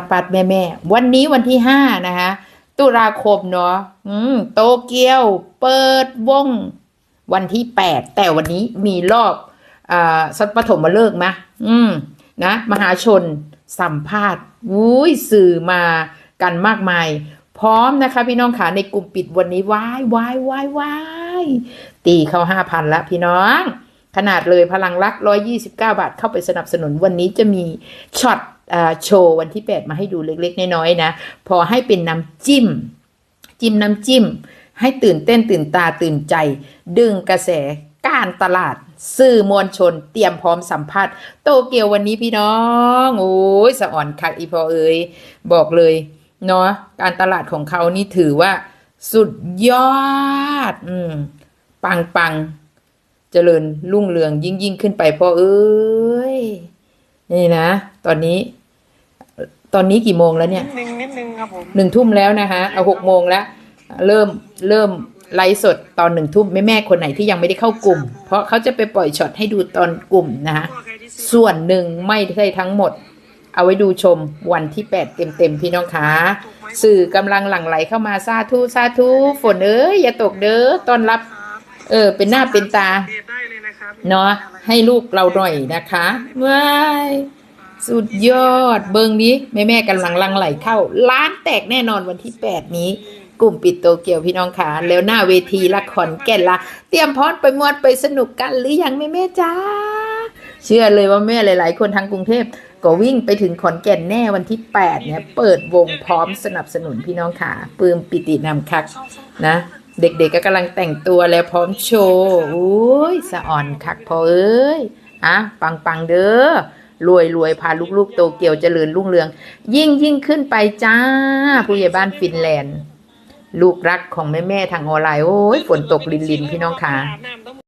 ดปัดแม่แม่วันนี้วันที่ห้านะคะ ตุลาคมเนาะอืมโตเกียว เปิดวง วันที่แปดแต่วันนี้มีรอบอ่าสัตปฐมมาเลิกษ์มะอืม นะ มหาชนสัมภาษณ์วุ้ยสื่อมากันมากมาย พร้อมนะคะ พี่น้องขาในกลุ่มปิดวันนี้ว้ายวายวายวายตีเข้าห้าพันละพี่น้อง ขนาดเลยพลังรักร้อยี่สิบเก้าบาทเข้าไปสนับสนุนวันนี้จะมีช็อต โชว์วันที่แปดมาให้ดูเล็กๆ น้อยๆนะ พอให้เป็นน้ำจิ้ม จิ้มน้ำจิ้ม ให้ตื่นเต้นตื่นตาตื่นใจ ดึงกระแสการตลาดสื่อมวลชนเตรียมพร้อมสัมภาษณ์โตเกียววันนี้พี่น้อง โอ้ยสะอ่อนคักอีพอเอ้ยบอกเลยเนาะการตลาดของเขานี่ถือว่า สุดยอด อืม ปังปังเจริญรุ่งเรืองยิ่งยิ่งขึ้นไปพ่อเอ้ย นี่นะ ตอนนี้ ตอนนี้กี่โมงแล้วเนี่ยนิดนึงนิดนึงครับผมหนึ่งทุ่มแล้วนะคะเอาหกโมงแล้ว เริ่มเริ่มไลฟ์สดตอนหนึ่งทุ่มแม่แม่ๆคนไหนที่ยังไม่ได้เข้ากลุ่ม เพราะเขาจะไปปล่อยช็อตให้ดูตอนกลุ่มนะคะส่วนหนึ่งไม่ใช่ทั้งหมด เอาไว้ดูชมวันที่แปดเต็มๆพี่น้องคะสื่อกำลังหลั่งไหลเข้ามาซาทุซาทุฝนเอ้ยอย่าตกเด้อต้อนรับ เออ เป็นหน้าเป็นตาเดทได้เลยนะครับเนาะให้ลูกเราหน่อยนะคะว้าย สุดยอดเบิงนี้แม่แม่กำลังลังไหลเข้าร้านแตกแน่นอนวันที่ 8 นี้ กลุ่มปิดโตเกียวพี่น้องขาแล้วหน้าเวทีละครแก่นละ เตรียมพร้อมไปมวนไปสนุกกันหรือยังแม่แม่จ้า เชื่อเลยว่าแม่หลายๆ คนทางกรุงเทพก็วิ่งไปถึงขอนแก่นแน่วันที่ 8 เนี่ย เปิดวงพร้อมสนับสนุนพี่น้องขาปลื้มปิตินำคักนะเด็กๆก็กำลังแต่งตัวแล้วพร้อมโชว์อุ้ยสะอ่อนคักพอเอ้ยอะปังปังๆเด้อ รวยรวยพาลูกๆโตเกียวเจริญรุ่งเรือง ยิ่งยิ่งขึ้นไปจ้า ผู้ใหญ่บ้านฟินแลนด์ ลูกรักของแม่แม่ทางออนไลน์โอ้ยฝนตกลินลินพี่น้องค่ะอา